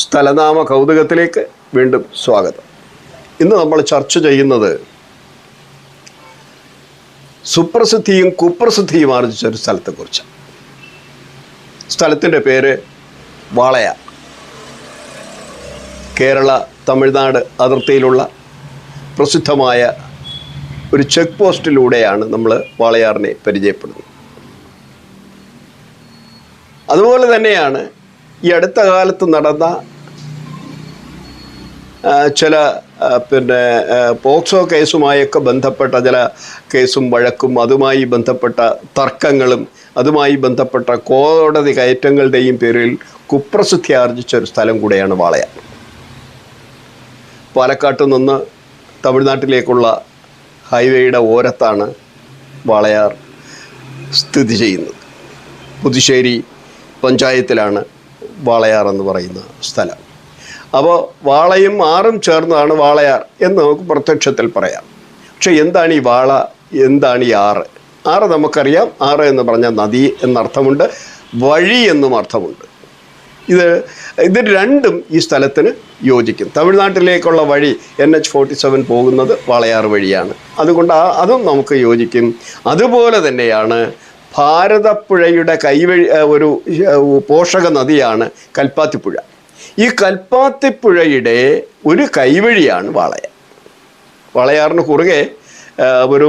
സ്ഥലനാമ കൗതുകത്തിലേക്ക് വീണ്ടും സ്വാഗതം. ഇന്ന് നമ്മൾ ചർച്ച ചെയ്യുന്നത് സുപ്രസിദ്ധിയും കുപ്രസിദ്ധിയും ആർജിച്ച ഒരു സ്ഥലത്തെക്കുറിച്ച് സ്ഥലത്തിന്റെ പേര് വാളയ കേരള തമിഴ്നാട് അതിർത്തിയിലുള്ള പ്രസിദ്ധമായ ഒരു ചെക്ക് പോസ്റ്റിലൂടെയാണ് നമ്മൾ വാളയാറിനെ പരിചയപ്പെടുന്നത്. അതുപോലെ തന്നെയാണ് ഈ അടുത്ത കാലത്ത് നടന്ന ചില പിന്നെ പോക്സോ കേസുമായൊക്കെ ബന്ധപ്പെട്ട ചില കേസും വഴക്കും അതുമായി ബന്ധപ്പെട്ട തർക്കങ്ങളും അതുമായി ബന്ധപ്പെട്ട കോടതി കയറ്റങ്ങളുടെയും പേരിൽ കുപ്രസിദ്ധി ആർജിച്ച ഒരു സ്ഥലം കൂടെയാണ് വാളയ പാലക്കാട്ട് നിന്ന് തമിഴ്നാട്ടിലേക്കുള്ള ഹൈവേയുടെ ഓരത്താണ് വാളയാർ സ്ഥിതി ചെയ്യുന്നത്. പുതുശ്ശേരി പഞ്ചായത്തിലാണ് വാളയാർ എന്ന് പറയുന്ന സ്ഥലം. അപ്പോൾ വാളയും ആറും ചേർന്നതാണ് വാളയാർ എന്ന് നമുക്ക് പ്രത്യക്ഷത്തിൽ പറയാം. പക്ഷെ എന്താണ് ഈ വാള? എന്താണ് ഈ ആറ്? ആറ് നമുക്കറിയാം. ആറ് എന്ന് പറഞ്ഞാൽ നദി എന്നർത്ഥമുണ്ട്. വഴി എന്നും അർത്ഥമുണ്ട്. ഇത് ഇത് രണ്ടും ഈ സ്ഥലത്തിന് യോജിക്കും. തമിഴ്നാട്ടിലേക്കുള്ള വഴി എൻ എച്ച് ഫോർട്ടി സെവൻ പോകുന്നത് വാളയാർ വഴിയാണ്. അതുകൊണ്ട് ആ അതും നമുക്ക് യോജിക്കും. അതുപോലെ തന്നെയാണ് ഭാരതപ്പുഴയുടെ കൈവഴി ഒരു പോഷക നദിയാണ് കൽപ്പാത്തിപ്പുഴ. ഈ കൽപ്പാത്തിപ്പുഴയുടെ ഒരു കൈവഴിയാണ് വാളയാർ വാളയാറിന് കുറുകെ ഒരു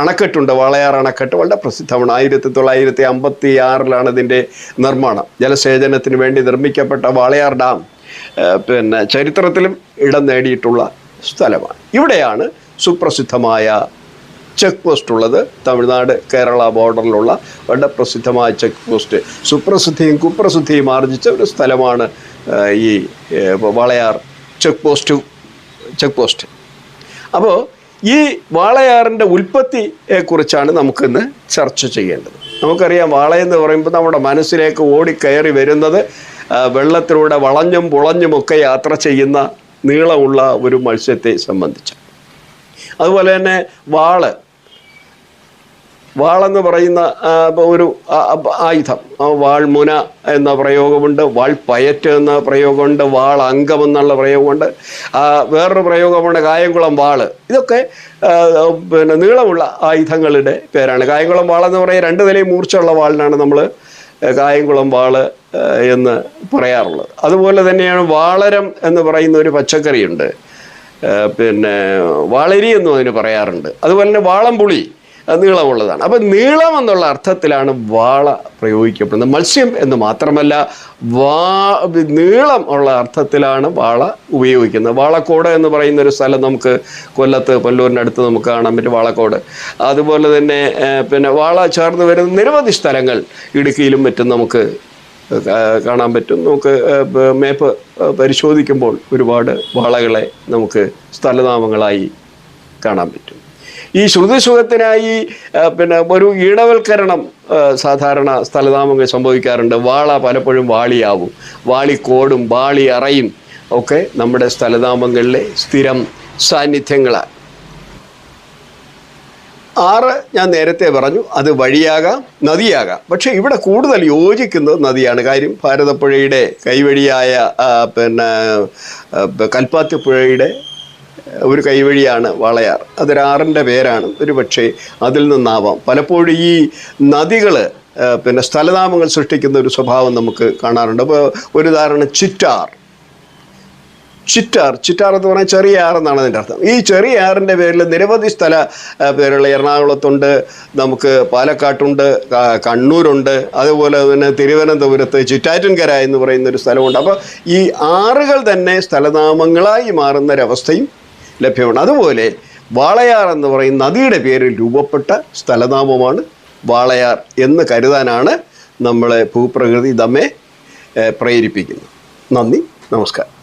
അണക്കെട്ടുണ്ട്. വാളയാർ അണക്കെട്ട് വളരെ പ്രസിദ്ധമാണ്. ആയിരത്തി തൊള്ളായിരത്തി അമ്പത്തി ആറിലാണ് ഇതിന്റെ നിർമ്മാണം. ജലസേചനത്തിന് വേണ്ടി നിർമ്മിക്കപ്പെട്ട വാളയാർ ഡാം പിന്നെ ചരിത്രത്തിലും ഇടം നേടിയിട്ടുള്ള സ്ഥലമാണ്. ഇവിടെയാണ് സുപ്രസിദ്ധമായ ചെക്ക് പോസ്റ്റ് ഉള്ളത് തമിഴ്നാട് കേരള ബോർഡറിലുള്ള വളരെ പ്രസിദ്ധമായ ചെക്ക് പോസ്റ്റ് സുപ്രസിദ്ധിയും കുപ്രസിദ്ധിയും ആർജിച്ച ഒരു സ്ഥലമാണ് ഈ Walayar check post check post അപ്പോൾ ഈ വാളയാറിന്റെ ഉൽപ്പത്തിയെ കുറിച്ചാണ് നമുക്കിന്ന് ചർച്ച ചെയ്യേണ്ടത്. നമുക്കറിയാം വാളയെന്ന് പറയുമ്പോൾ നമ്മുടെ മനസ്സിലേക്ക് ഓടിക്കയറി വരുന്നത് വെള്ളത്തിലൂടെ വളഞ്ഞും പുളഞ്ഞുമൊക്കെ യാത്ര ചെയ്യുന്ന നീളമുള്ള ഒരു മത്സ്യത്തെ സംബന്ധിച്ച് അതുപോലെ തന്നെ വാൾ വാളെന്ന് പറയുന്ന ഒരു ആയുധം. വാൾമുന എന്ന പ്രയോഗമുണ്ട് വാൾ പയറ്റ് എന്ന പ്രയോഗമുണ്ട് വാൾ അംഗം എന്നുള്ള പ്രയോഗമുണ്ട്. വേറൊരു പ്രയോഗമാണ് കായംകുളം വാൾ. ഇതൊക്കെ പിന്നെ നീളമുള്ള ആയുധങ്ങളുടെ പേരാണ്. കായംകുളം വാളെന്ന് പറയുക രണ്ട് നിലയും മൂർച്ചയുള്ള വാളിനാണ് നമ്മൾ കായംകുളം വാൾ എന്ന് പറയാറുള്ളത്. അതുപോലെ തന്നെയാണ് വാളരം എന്ന് പറയുന്ന ഒരു പച്ചക്കറിയുണ്ട്. പിന്നെ വാളരി എന്നും അതിന് പറയാറുണ്ട്. അതുപോലെ തന്നെ വാളംപുളി. നീളമുള്ളതാണ്. അപ്പം നീളം എന്നുള്ള അർത്ഥത്തിലാണ് വാള പ്രയോഗിക്കപ്പെടുന്നത്. മത്സ്യം എന്ന് മാത്രമല്ല വാ നീളം ഉള്ള അർത്ഥത്തിലാണ് വാള ഉപയോഗിക്കുന്നത്. വാളക്കോട് എന്ന് പറയുന്ന ഒരു സ്ഥലം നമുക്ക് കൊല്ലത്ത് പല്ലൂരിനടുത്ത് നമുക്ക് കാണാൻ പറ്റും വാളക്കോട്. അതുപോലെ തന്നെ പിന്നെ വാള ചേർന്ന് വരുന്ന നിരവധി സ്ഥലങ്ങൾ ഇടുക്കിയിലും മറ്റും നമുക്ക് കാണാൻ പറ്റും. നമുക്ക് മേപ്പ് പരിശോധിക്കുമ്പോൾ ഒരുപാട് വാളകളെ നമുക്ക് സ്ഥലനാമങ്ങളായി കാണാൻ പറ്റും. ഈ ശ്രുതിസുഖത്തിനായി പിന്നെ ഒരു ഇടവൽക്കരണം സാധാരണ സ്ഥലതാമങ്ങൾ സംഭവിക്കാറുണ്ട്. വാള പലപ്പോഴും വാളിയാവും. വാളിക്കോടും വാളി അറയും ഒക്കെ നമ്മുടെ സ്ഥലതാമങ്ങളിലെ സ്ഥിരം സാന്നിധ്യങ്ങളാണ് ആറ് ഞാൻ നേരത്തെ പറഞ്ഞു അത് വഴിയാകാം നദിയാകാം. പക്ഷേ ഇവിടെ കൂടുതൽ യോജിക്കുന്നത് നദിയാണ്. കാര്യം ഭാരതപ്പുഴയുടെ കൈവഴിയായ പിന്നെ കൽപ്പാത്തിപ്പുഴയുടെ ഒരു കൈവഴിയാണ് വാളയാർ. അതൊരാറിന്റെ പേരാണ്. ഒരു പക്ഷേ അതിൽ നിന്നാവാം. പലപ്പോഴും ഈ നദികൾ പിന്നെ സ്ഥലനാമങ്ങൾ സൃഷ്ടിക്കുന്ന ഒരു സ്വഭാവം നമുക്ക് കാണാറുണ്ട്. അപ്പോൾ ഒരു ഉദാഹരണം ചിറ്റാർ. ചിറ്റാർ. ചിറ്റാർ എന്ന് പറഞ്ഞാൽ ചെറിയ ആർ എന്നാണ് അതിന്റെ അർത്ഥം. ഈ ചെറിയ ആറിന്റെ പേരിൽ നിരവധി സ്ഥല പേരുള്ള എറണാകുളത്തുണ്ട് നമുക്ക് പാലക്കാട്ടുണ്ട് കണ്ണൂരുണ്ട് അതുപോലെ തന്നെ തിരുവനന്തപുരത്ത് ചിറ്റാറ്റിൻകര എന്ന് പറയുന്ന ഒരു സ്ഥലമുണ്ട്. അപ്പോൾ ഈ ആറുകൾ തന്നെ സ്ഥലനാമങ്ങളായി മാറുന്ന ഒരവസ്ഥയും ലഭ്യമാണ്. അതുപോലെ വാളയാർ എന്ന് പറയുന്ന നദിയുടെ പേരിൽ രൂപപ്പെട്ട സ്ഥലനാമമാണ് വാളയാർ എന്ന് കരുതാനാണ് നമ്മളെ ഭൂപ്രകൃതി നമ്മെ പ്രേരിപ്പിക്കുന്നത്. നന്ദി നമസ്കാരം.